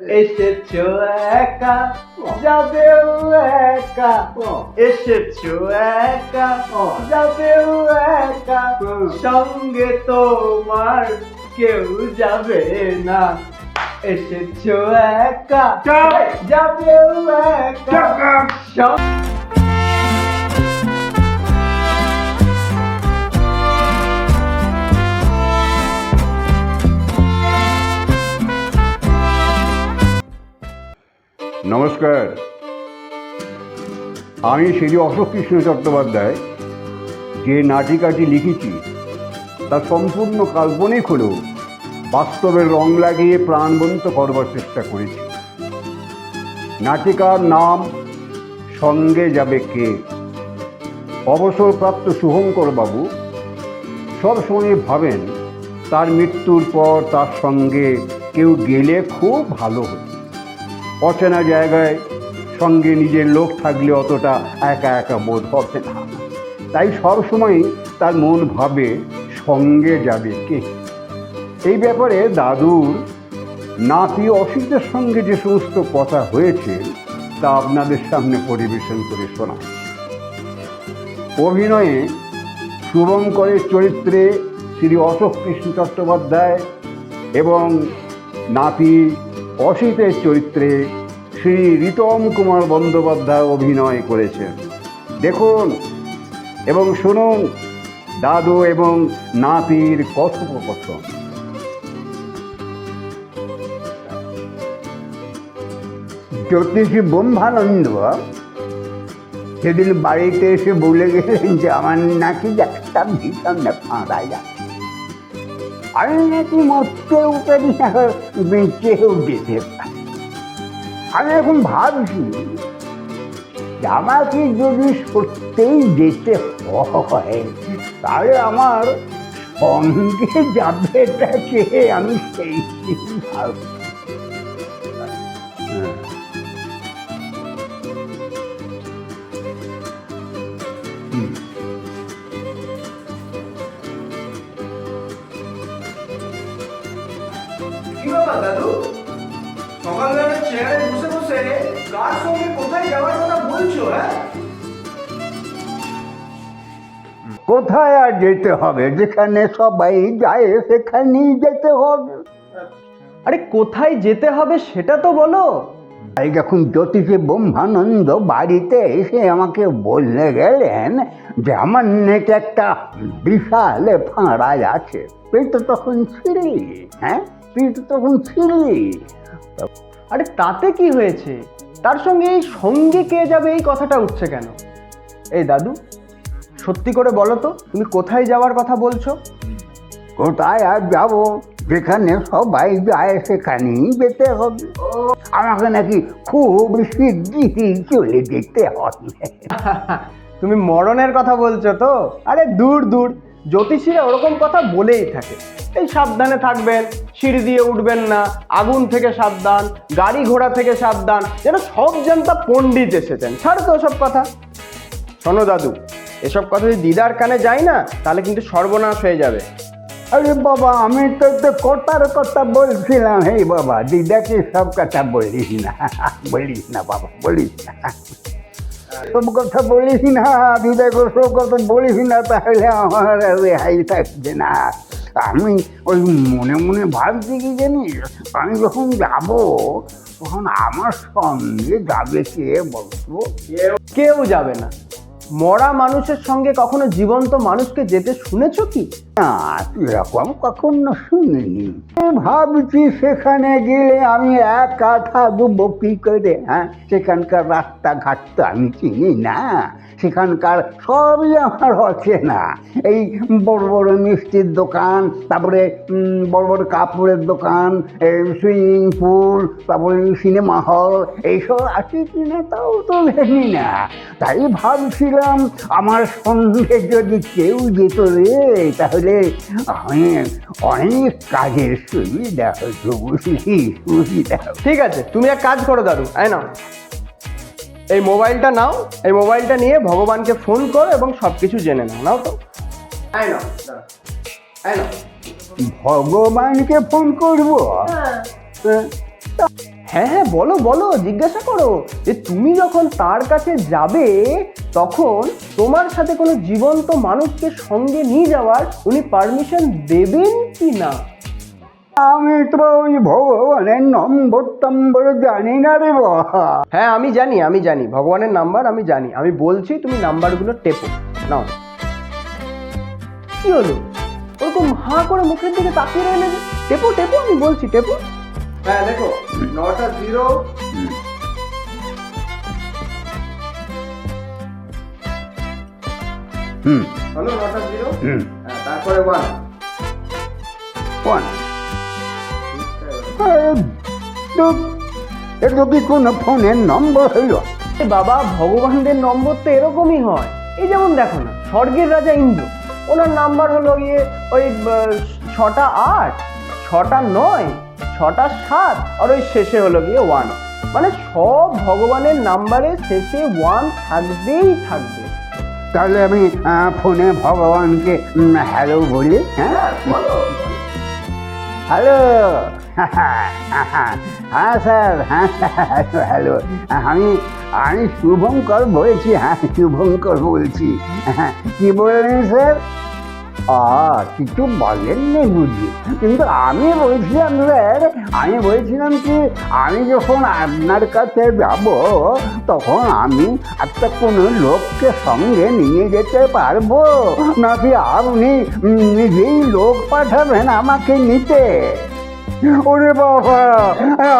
এসেছ একা যাবেও একা। এসেছ একা যাবেও একা। সঙ্গে তোমার কেউ যাবে না। এসেছ একা! যাবেও একা। সঙ্গে নমস্কার। আমি শ্রী অশোক কৃষ্ণ চট্টোপাধ্যায়। যে নাটিকাটি লিখেছি, তা সম্পূর্ণ কাল্পনিক হলেও বাস্তবের রং লাগিয়ে প্রাণবন্ত করবার চেষ্টা করেছি। নাটিকার নাম সঙ্গে যাবে কে? অবসরপ্রাপ্ত শুভঙ্কর বাবু সবসময় ভাবেন, তার মৃত্যুর পর তার সঙ্গে কেউ গেলে খুব ভালো হতো। অচেনা জায়গায় সঙ্গে নিজের লোক থাকলে অতটা একা একা বোধ হবে না। তাই সবসময় তার মন ভাবে সঙ্গে যাবে কে? এই ব্যাপারে দাদুর নাতি অসিতের সঙ্গে যে সমস্ত কথা হয়েছে, তা আপনাদের সামনে পরিবেশন করে শোনা অভিনয়ে শুভঙ্করের চরিত্রে শ্রী অশোক কৃষ্ণ চট্টোপাধ্যায় এবং নাতি অসিতের চরিত্রে শ্রী রিতম কুমার বন্দ্যোপাধ্যায় অভিনয় করেছেন। দেখুন এবং শুনুন দাদু এবং নাতির কথোপকথন। জ্যোতিষী ব্রহ্মানন্দ সেদিন বাড়িতে এসে বলে গেলেন যে আমার নাকি একটা ভীষণ ফাঁড়া যাচ্ছে আমি নাকি মরতে পারি এখন বেঁচেও যেতে আমি এখন ভাবছি, আমাকে যদি সত্যিই যেতে হয়, তাহলে আমার সঙ্গে যাবেটাকে আমি সেই ভাবছি। কি ব্যাপার দাদু? সকালবেলা চেয়ারে বসে বসে কার সঙ্গে কোথায় যাওয়ার কথা বলছো হ্যাঁ? কোথায় আর যেতে হবে? যেখানে সবাই যায় সেখানেই যেতে হবে। আরে কোথায় যেতে হবে সেটা তো বলো। এই যখন জ্যোতিষী ব্রহ্মানন্দ বাড়িতে এসে আমাকে বললে গেলেন যে আমার নেটে একটা বিশাল ফাঁড়াই আছে। তুই তো তখন ছিলি হ্যাঁ? তুই তো তখন আরে তাতে কি হয়েছে? তার সঙ্গে এই সঙ্গে কে যাবে এই কথাটা উঠছে কেন? এই দাদু সত্যি করে বলো তো তুমি কোথায় যাওয়ার কথা বলছো? কোথায় আর যাব? যেখানে সবাই যায় সেখানেই যেতে হবে। আমাকে নাকি খুব শিগগিরই চলে যেতে হবে। তুমি মরণের কথা বলছো তো? আরে দূর দূর। জ্যোতিষীরা ওরকম কথা বলেই থাকে। এই সাবধানে থাকবেন, সিঁড়ি দিয়ে উঠবেন না, আগুন থেকে সাবধান, গাড়ি ঘোড়া থেকে সাবধান, যেন সব জানতা পণ্ডিত এসেছেন। ছাড় তো ওসব কথা। শোনো দাদু, এসব কথা যদি দিদার কানে যায় না, তাহলে কিন্তু সর্বনাশ হয়ে যাবে। আরে বাবা, আমি তো তো কথার কথা বলছিলাম। হে বাবা, দিদাকে সব কথা বলিস না। বলিস না বাবা, বলিস না। সব কথা বলিস না দিদাকে সব কথা বলিস না তাহলে আমার রেহাই থাকবে না। আমি ওই মনে মনে ভাবছি কি জানিস, আমি যখন যাব, তখন আমার সঙ্গে যাবে কে বলতো? কেউ যাবে না। মরা মানুষের সঙ্গে কখনো জীবন্ত মানুষকে যেতে শুনেছো কি? এরকম কখনো শুনিনি। ভাবছি সেখানে গেলে আমি একা থাকব কি করে হ্যাঁ সেখানকার রাস্তাঘাট তো আমি চিনি না। সেখানকার সবই আমার অচেনা। এই বড় বড় মিষ্টির দোকান, তারপরে বড় বড় কাপড়ের দোকান সুইমিং পুল, তারপরে সিনেমা হল, এইসব আছে কি তাও তো জানি না। তাই ভাবছিলাম আমার সঙ্গে যদি কেউ যেত রে, তাহলে আমি অনেক কাজের সুবিধা হতো বুঝলি সুবিধা। ঠিক আছে তুমি এক কাজ করো দাদু আয় না এই মোবাইলটা নাও এই মোবাইলটা নিয়ে ভগবানকে ফোন করো এবং সব কিছু জেনে নাও নাও তো। আয় নাও আয় নাও। ভগবানকে ফোন করব? হ্যাঁ। হ্যাঁ হ্যাঁ বলো বলো জিজ্ঞাসা করো যে তুমি যখন তার কাছে যাবে তখন তোমার সাথে কোনো জীবন্ত মানুষকে সঙ্গে নিয়ে যাওয়ার উনি পারমিশন দেবেন কি না আমি তো ওই ভগবানের নম্বর টম্বর জানি না রে বাবা। হ্যাঁ আমি জানি আমি জানি ভগবানের নাম্বার আমি জানি। আমি বলছি তুমি নাম্বারগুলো টেপো নাও। কি হলো? ওরকম হাঁ করে মুখের দিকে তাকিয়ে রইলে টেপো টেপো আমি বলছি টেপো। হ্যাঁ দেখো নটা জিরো। হুম। হলো নটা জিরো? হুম। হ্যাঁ তারপরে ওয়ান কোন এটা কি কোনো ফোনের নম্বর হইল এ বাবা ভগবানদের নম্বর তো এরকমই হয়। এই যেমন দেখো না স্বর্গের রাজা ইন্দ্র। ওনার নাম্বার হলো গিয়ে ওই ছটা আট ছটা নয় ছটা সাত আর ওই শেষে হলো গিয়ে ওয়ান মানে সব ভগবানের নাম্বারে শেষে ওয়ান থাকবেই থাকবে। তাহলে আমি ফোনে ভগবানকে হ্যালো বলি হ্যাঁ? হ্যালো হ্যাঁ স্যার হ্যাঁ হ্যালো আমি আমি শুভঙ্কর বলছি হ্যাঁ শুভঙ্কর বলছি। হ্যাঁ কি বললেন স্যার? আ কিছু বলেননি বুঝি। কিন্তু আমি বলছিলাম, স্যার, আমি বলছিলাম কি, আমি যখন আপনার কাছে যাব, তখন আমি একটা কোনো লোককে সঙ্গে নিয়ে যেতে পারব? নাকি আপনি নিজেই লোক পাঠাবেন আমাকে নিতে? ওরে বাবা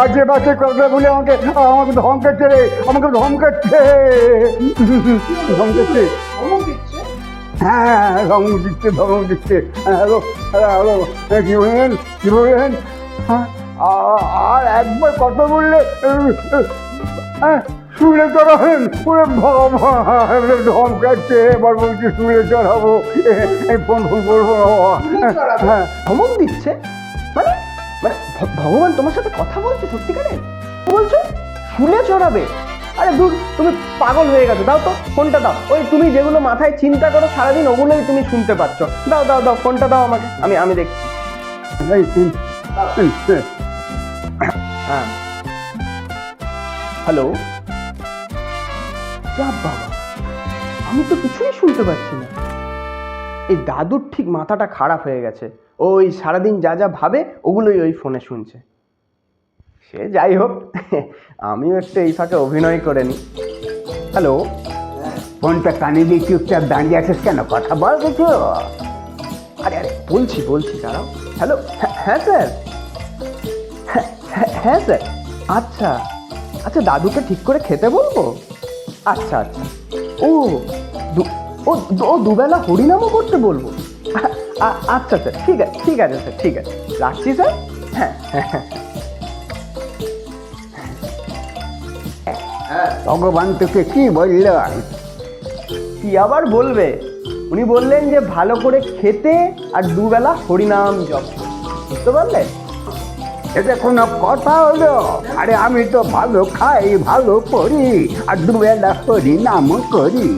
আজে বাজে কথা বলে আমাকে আমাকে ধমকাচ্ছে রে, আমাকে ধমকাচ্ছে ধমকাচ্ছে হ্যাঁ ধমক দিচ্ছে ধমক দিচ্ছে। হ্যালো হ্যালো কি বললেন? কি বললেন? হ্যাঁ, আর একবার কথা বললে শুনে চড়াবেন ওরে বাবা ধমকাচ্ছে এবার বলছি শুনে চড়াবো এই ফোন ফোন করব হ্যাঁ। ধমক দিচ্ছে? মানে মানে ভগবান তোমার সাথে কথা বলছে সত্যিকারে বলছো? শুনে চড়াবে। আরে দূর তুমি পাগল হয়ে গেছো। দাও তো ফোনটা দাও। ওই তুমি যেগুলো মাথায় চিন্তা করো সারাদিন ওগুলোই তুমি শুনতে পাচ্ছ। দাও দাও দাও ফোনটা দাও আমাকে। আমি আমি দেখছি। হ্যাঁ। হ্যালো? যা বাবা আমি তো কিছুই শুনতে পাচ্ছি না। এই দাদুর ঠিক মাথাটা খারাপ হয়ে গেছে। ওই সারাদিন যা যা ভাবে ওগুলোই ওই ফোনে শুনছে। সে যাই হোক আমিও একটু এই ফাঁকে অভিনয় করে নিই। হ্যালো ফোনটা কানে দিয়ে চুপচাপ দাঁড়িয়ে আছিস কেন? কথা বল কিছু। আরে আরে বলছি বলছি দাঁড়াও। হ্যালো হ্যাঁ স্যার। হ্যাঁ, হ্যাঁ, হ্যাঁ স্যার। আচ্ছা আচ্ছা দাদুকে ঠিক করে খেতে বলব? আচ্ছা আচ্ছা। ও ও ও দুবেলা হরিনামও করতে বলব? আচ্ছা স্যার ঠিক আছে ঠিক আছে স্যার ঠিক আছে। রাখছি স্যার? হ্যাঁ হ্যাঁ হ্যাঁ। ভগবান তোকে কি বলল? কি আবার বলবে? উনি বললেন যে ভালো করে খেতে আর দুবেলা হরিনাম জপ। বুঝতে পারলেন এটা কোনো কথা হলো? আরে আমি তো ভালো খাই ভালো করি আর দুবেলা করি নাম করি।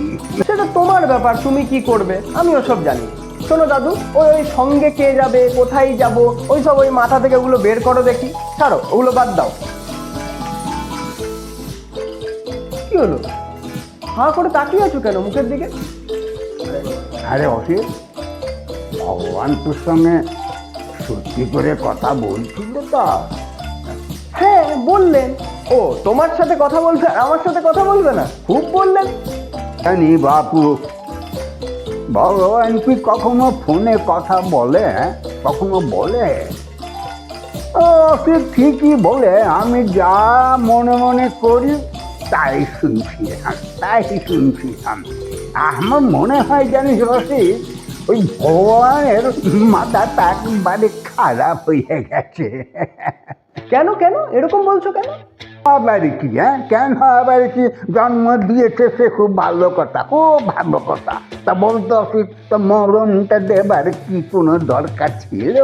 সেটা তোমার ব্যাপার তুমি কি করবে? আমি ওসব জানি। শোনো দাদু ওই ওই সঙ্গে কে যাবে কোথায় যাব ওই সব ওই মাথা থেকে ওগুলো বের করো দেখি। ছাড়ো ওগুলো বাদ দাও। হলো? হাঁ করে তাকিয়ে আছো কেন মুখের দিকে? আরে অসিত ভগবান তোর সঙ্গে সত্যি করে কথা বলছিল তো। হ্যাঁ বললেন। ও তোমার সাথে কথা বলবে আর আমার সাথে কথা বলবে না? খুব বললেন। জানি বাপু ভগবান কি কখনো ফোনে কথা বলে? কখনো বলে? ও সে ঠিকই বলে আমি যা মনে মনে করি তাই শুনছি হ্যাঁ, তাই শুনছি আমি। আমার মনে হয় জানিস রসিক ওই ভগবানের মাথাটা একবারে খারাপ হয়ে গেছে। কেন কেন? এরকম বলছো কেন? আবার কি হ্যাঁ? কেন আবার কি? জন্ম দিয়েছে সে খুব ভালো কথা খুব ভালো কথা। তা বলতো তো মরণটা দেবার কি কোনো দরকার ছিল?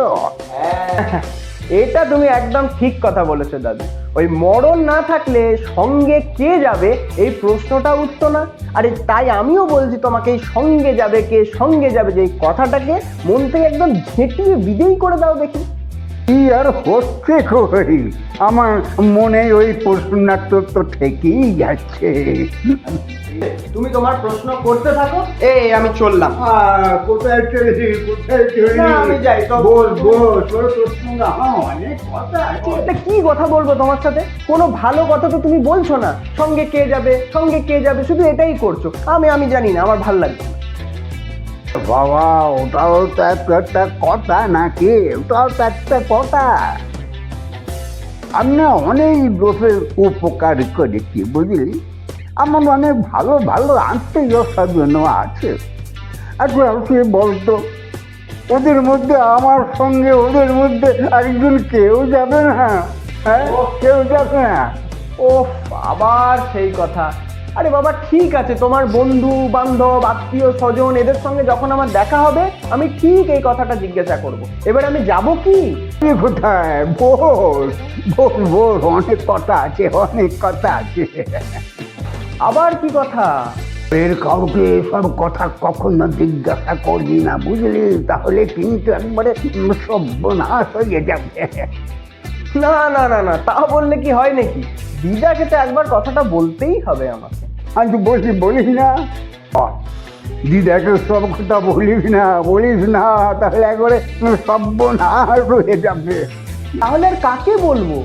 এটা তুমি একদম ঠিক কথা বলেছ দাদু। ওই মরণ না থাকলে সঙ্গে কে যাবে? এই প্রশ্নটা উঠতো না। আরে তাই আমিও বলছি তোমাকে, এই সঙ্গে যাবে কে? সঙ্গে যাবে যে এই কথাটাকে মন থেকে একদম ঝেঁটিয়ে বিদেই করে দাও দেখি। কি আর হচ্ছে কই আমার মনে ওই প্রশ্নটা তো তো থেকেই যাচ্ছে। তুমি তোমার প্রশ্ন করতে থাকো। এই আমি চললাম। আহ, কোথায় চলি কোথায় চলি? আমি যাই, তো- বল বল তোর প্রশ্ন না হ্যাঁ, অনেক কথা আছে। এটা কি কথা বলব তোমার সাথে? কোনো ভালো কথা তো তুমি বলছো না। সঙ্গে কে যাবে? সঙ্গে কে যাবে? শুধু এটাই করছ। আমি আমি জানি না আমার ভালো লাগছে না। বাবা, ওটাও তো একটা কথা নাকি? ওটাও তো একটা কথা। আমি অনেক লোকের উপকার করেছি, বুঝলি? আমার অনেক ভালো ভালো আত্মীয় স্বজন আছে। আচ্ছা তুই বলতো, ওদের মধ্যে, আমার সঙ্গে, ওদের মধ্যে একজন কেউ যাবে না? হ্যাঁ কেউ যাবে না। ও আবার সেই কথা। আরে বাবা ঠিক আছে তোমার বন্ধু বান্ধব আত্মীয় স্বজন এদের সঙ্গে যখন আমার দেখা হবে আমি ঠিক এই কথাটা জিজ্ঞাসা করব। এবার আমি যাব কি? কোথায়? বল বল বল অনেক কথা আছে অনেক কথা আছে। আবার কি কথা? এর কাউকে সব কথা কখনো জিজ্ঞাসা করবি না বুঝলি? তাহলে কিন্তু একবারে সর্বনাশ হয়ে যাবে। না না না না তা বললে কি হয় নাকি? দিদাকে তো একবার কথাটা বলতেই হবে আমাকে। আজ বলছি বলিস না। আহ, দিদাকে সব কথা বলিস না বলিস না তাহলে একবারে সর্বনাশ হয়ে যাবে। তাহলে আর কাকে বলব?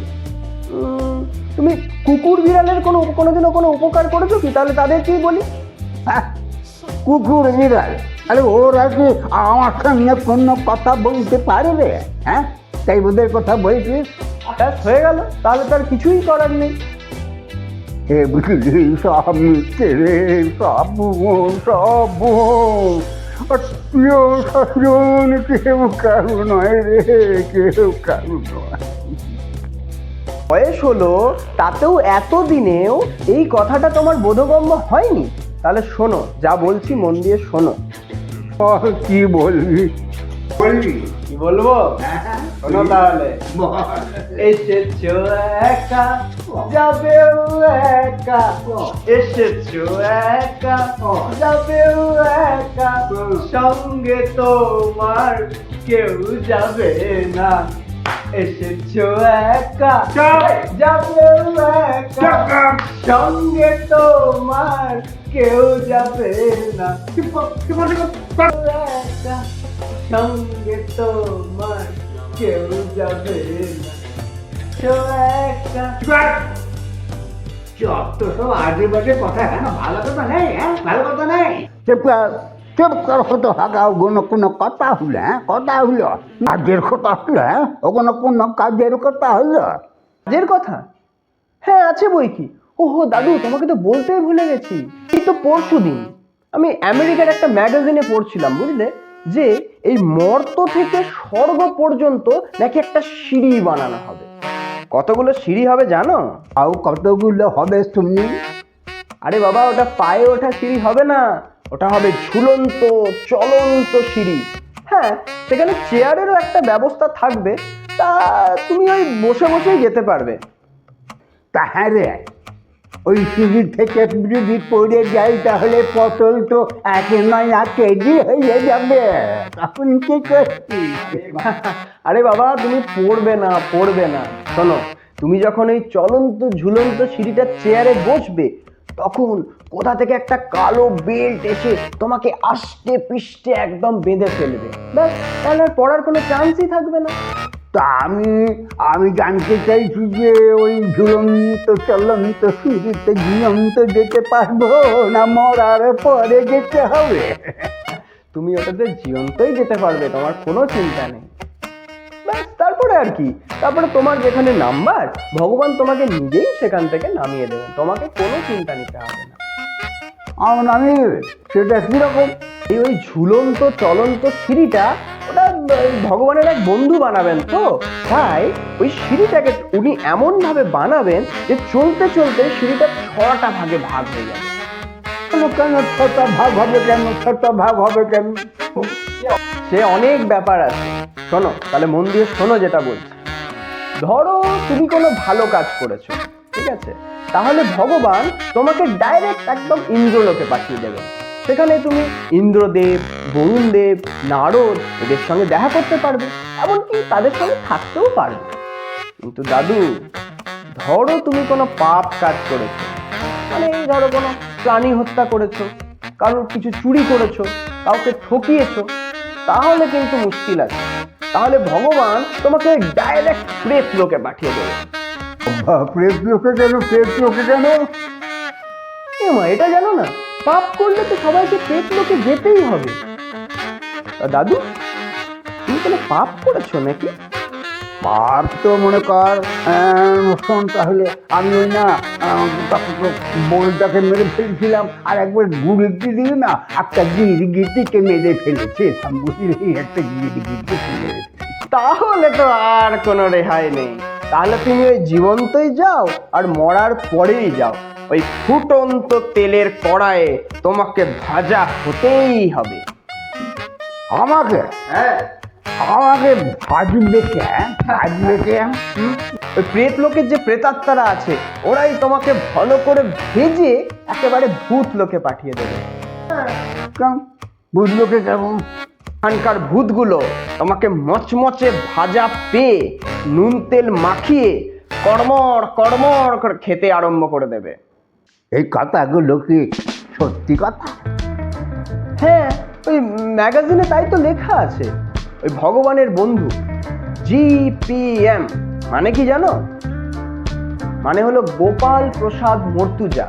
তুমি কুকুর বিড়ালের কোনো কোনোদিনও কোনো উপকার করেছ কি? তাহলে তাদেরকেই বলি। হ্যাঁ? কুকুর বিড়াল। আরে ওরা কি আমার সঙ্গে কোনো কথা বলতে পারবে? হ্যাঁ তাই ওদের কথা বলছিস? ব্যাস হয়ে গেল। তাহলে তার কিছুই করার নেই। বুঝলি সব মিথ্যে রে সব সব স্বজন কেউ কারু নয় রে কেউ কারু নয় বয়স হলো তাতেও এত দিনেও এই কথাটা তোমার বোধগম্য হয়নি? তাহলে শোনো যা বলছি মন দিয়ে শোনো। কি বলবি? বলবি? বলব? শোনো তাহলে। এসেছ একা যাবেও একা। এসেছ একা যাবেও একা। সঙ্গে তোমার কেউ যাবে না। এসেছ একা যাবে একা। সঙ্গে তোমার কেউ যাবে না। একা। সঙ্গে তোমার কেউ যাবে তো যত সব আজে বাজে কথা ভালো কথা নেই হ্যাঁ ভালো কথা নেই চুপ চুপ কর হতো হাগা ওগুলো কোনো কথা হলো হ্যাঁ কথা হলো কাজের কথা হলো হ্যাঁ ওগুলো কোনো কাজের কথা হলো কাজের কথা হ্যাঁ আছে বই কি ওহো দাদু তোমাকে তো বলতেই ভুলে গেছি। এই তো পরশু দিন আমি আমেরিকার একটা ম্যাগাজিনে পড়ছিলাম বুঝলে? যে এই মর্ত থেকে স্বর্গ পর্যন্ত নাকি একটা সিঁড়ি বানানো হবে। কতগুলো সিঁড়ি হবে জানো? আও কতগুলো হবে তুমি আরে বাবা ওটা পায়ে ওঠা সিঁড়ি হবে না। ওটা হবে ঝুলন্ত চলন্ত সিঁড়ি। হ্যাঁ সেখানে চেয়ারেরও একটা ব্যবস্থা থাকবে। তা তুমি ওই বসে বসেই যেতে পারবে। তা হ্যাঁ রে ওই সিঁড়ি থেকে যদি পড়ে যাই তাহলে পটল তো একে নয় এক কেজি হয়ে যাবে। তখন কি করছি আরে বাবা, তুমি পড়বে না পড়বে না। শোনো, তুমি যখন এই চলন্ত ঝুলন্ত সিঁড়িটার চেয়ারে বসবে, তখন কোথা থেকে একটা কালো বেল্ট এসে তোমাকে আষ্টে পিষ্টে একদম বেঁধে ফেলবে। ব্যাস, তাহলে পড়ার কোনো চান্সই থাকবে না। তা আমি আমি জানতে চাইছি যে ওই ঝুলন্ত চলন্ত সিঁড়িতে জীবন্ত যেতে পারব না, মরার পরে যেতে হবে? তুমি ওটাতে জীবন্তই যেতে পারবে, তোমার কোনো চিন্তা নেই। তারপরে আর কি? তারপরে তোমার যেখানে নাম্বার, ভগবান তোমাকে নিজেই সেখান থেকে নামিয়ে দেবেন, তোমাকে কোনো চিন্তা নিতে হবে না। আমার আমি সেটা কীরকম এই ওই ঝুলন্ত চলন্ত সিঁড়িটা ওটা ভগবানের এক বন্ধু বানাবেন তো। তাই ওই সিঁড়িটাকে উনি এমন ভাবে বানাবেন যে চলতে চলতে সিঁড়িটা ছটা ভাগে ভাগ হয়ে যাবে। কেন ছোট ভাগ হবে কেন, ছোট ভাগ হবে কেন? সে অনেক ব্যাপার আছে। শোনো, তাহলে মন দিয়ে শোনো যেটা বলছি। ধরো তুমি কোনো ভালো কাজ করেছ, ঠিক আছে? তাহলে ভগবান তোমাকে ডাইরেক্ট একদম ইন্দ্রলোকে পাঠিয়ে দেবেন। সেখানে তুমি ইন্দ্রদেব বরুণদেব নারদ এদের সঙ্গে দেখা করতে পারবে এমনকি তাদের সঙ্গে থাকতেও পারবে। কিন্তু দাদু ধরো তুমি কোনো পাপ কাজ করেছ। মানে এই ধরো কোনো প্রাণী হত্যা করেছ কারোর কিছু চুরি করেছ কাউকে ঠকিয়েছো তাহলে কিন্তু মুশকিল আছে। তাহলে ভগবান তোমাকে ডাইরেক্ট প্রেত লোকে পাঠিয়ে দেবে। প্রেত লোকে কেন প্রেত লোকে কেন? এটা জানো না? পাপ করলে তো সবাইকে পেট লোকে যেতেই হবে। দাদু তুমি কোনো পাপ করেছ নাকি? আর তো মনে কর শোন তাহলে আমি ওই না বোলটাকে মেরে ফেলছিলাম আর একবার গুড়িতে দিয়ে না একটা গির গিটিকে মেরে ফেলেছে বুঝলি একটা গির মেরে তাহলে তো আর কোনো রেহাই নেই। তাহলে তুমি ওই জীবন্তই যাও আর মরার পরেই যাও। ওই ফুটন্ত তেলের কড়ায়ে তোমাকে ভাজা হতেই হবে। আমাকে? হ্যাঁ। আমাকে ভাজবে কে? ভাজবে কে? ওই প্রেত লোকের যে প্রেতাত্মারা আছে ওরাই তোমাকে ভালো করে ভেজে একেবারে ভূত লোকে পাঠিয়ে দেবে। কেন বুঝলো কে কেমন এখানকার ভূতগুলো তোমাকে মচমচে ভাজা পেয়ে নুন তেল মাখিয়ে কড়মড় কড়মড় করে খেতে আরম্ভ করে দেবে। এই কথাগুলো কি সত্যি কথা? হ্যাঁ ওই ম্যাগাজিনে তাই তো লেখা আছে। ওই ভগবানের বন্ধু জিপিএম মানে কি জানো? মানে হলো গোপাল প্রসাদ মর্তুজা।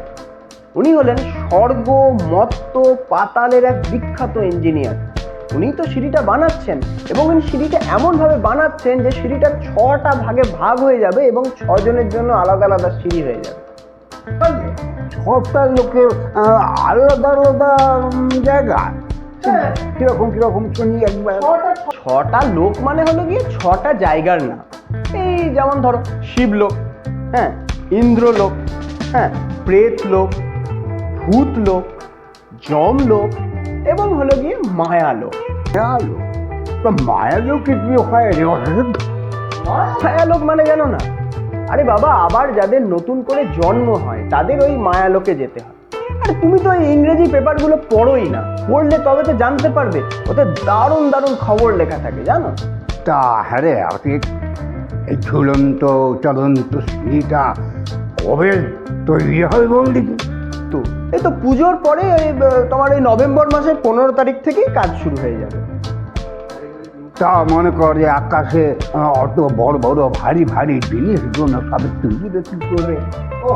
উনি হলেন স্বর্গ মত্ত পাতালের এক বিখ্যাত ইঞ্জিনিয়ার। উনি তো সিঁড়িটা বানাচ্ছেন এবং উনি সিঁড়িটা এমনভাবে বানাচ্ছেন যে সিঁড়িটা ছটা ভাগে ভাগ হয়ে যাবে এবং ছজনের জন্য আলাদা আলাদা সিঁড়ি হয়ে যাবে? সবটা লোকের আলাদা আলাদা জায়গা। হ্যাঁ। কীরকম কীরকম শুনি একবার। ছটা লোক মানে হলো গিয়ে ছটা জায়গার নাম। এই যেমন ধরো শিবলোক হ্যাঁ ইন্দ্রলোক হ্যাঁ প্রেত লোক ভূত লোক যম লোক এবং হলো গিয়ে মায়ালোক মায়ালো তো মায়ালো কি হয় রে। মায়ালোক মানে জানো না? আরে বাবা আবার যাদের নতুন করে জন্ম হয় তাদের ওই মায়ালোকে যেতে হয়। আরে তুমি তো এই ইংরেজি পেপারগুলো পড়োই না। পড়লে তবে তো জানতে পারবে ওতে দারুণ দারুণ খবর লেখা থাকে জানো? তা হ্যাঁ আপনি এই ঝুলন্ত চলন্ত স্ত্রীটা কবে তৈরি হয় বললি তো এই তো পুজোর পরে ওই তোমার এই নভেম্বর মাসের পনেরো তারিখ থেকেই কাজ শুরু হয়ে যাবে। তা মনে কর যে আকাশে অত বড় বড় ভারী ভারী জিনিসগুলো সব তুলি দেখি করে ও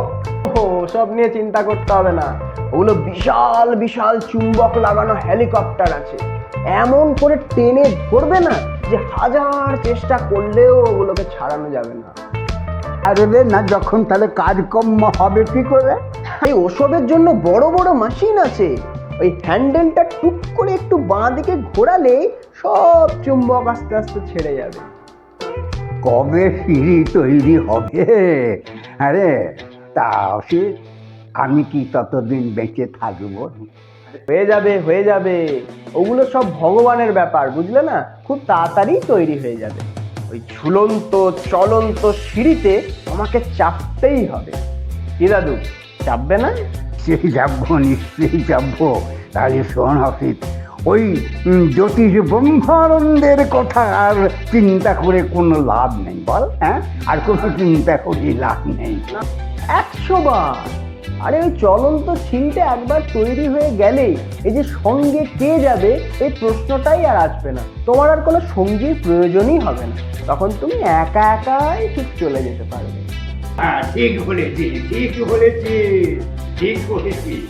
সব নিয়ে চিন্তা করতে হবে না। ওগুলো বিশাল বিশাল চুম্বক লাগানো হেলিকপ্টার আছে। এমন করে টেনে ধরবে না যে হাজার চেষ্টা করলেও ওগুলোকে ছাড়ানো যাবে না। আর রে না যখন তাহলে কাজকর্ম হবে কি করে? এই ওসবের জন্য বড় বড় মেশিন আছে। ওই হ্যান্ডেলটা টুক করে একটু বাঁ দিকে ঘোরালে সব চুম্বক আস্তে আস্তে ছেড়ে যাবে। কবে সিঁড়ি তৈরি হবে? আরে তা সে আমি কি ততদিন বেঁচে থাকব? হয়ে যাবে হয়ে যাবে। ওগুলো সব ভগবানের ব্যাপার বুঝলে না? খুব তাড়াতাড়ি তৈরি হয়ে যাবে। ওই ঝুলন্ত চলন্ত সিঁড়িতে আমাকে চাপতেই হবে। কি দাদু চাপবে না? সেই যাব নিশ্চয়ই যাব তাহলে শোন হাফিজ ওই জ্যোতিষ ব্রহ্মানন্দের কথা আর চিন্তা করে কোনো লাভ নেই, বল হ্যাঁ? আর কোনো চিন্তা করে লাভ নেই। একশো বার। আরে ওই চলন্ত সিঁড়িটা একবার তৈরি হয়ে গেলেই এই যে সঙ্গে কে যাবে, এই প্রশ্নটাই আর আসবে না। তোমার আর কোনো সঙ্গীর প্রয়োজনই হবে না। তখন তুমি একা একাই ঠিক চলে যেতে পারবে। হ্যাঁ ঠিক বলেছি ঠিক বলেছি ঠিক বলেছি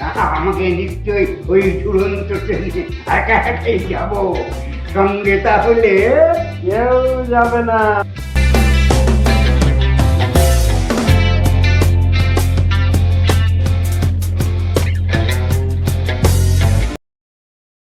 আমাকে নিশ্চয়ই ওই ঝুলন্ত ট্রেনে একা একাই যাব। সঙ্গে তাহলে কেউ যাবে না।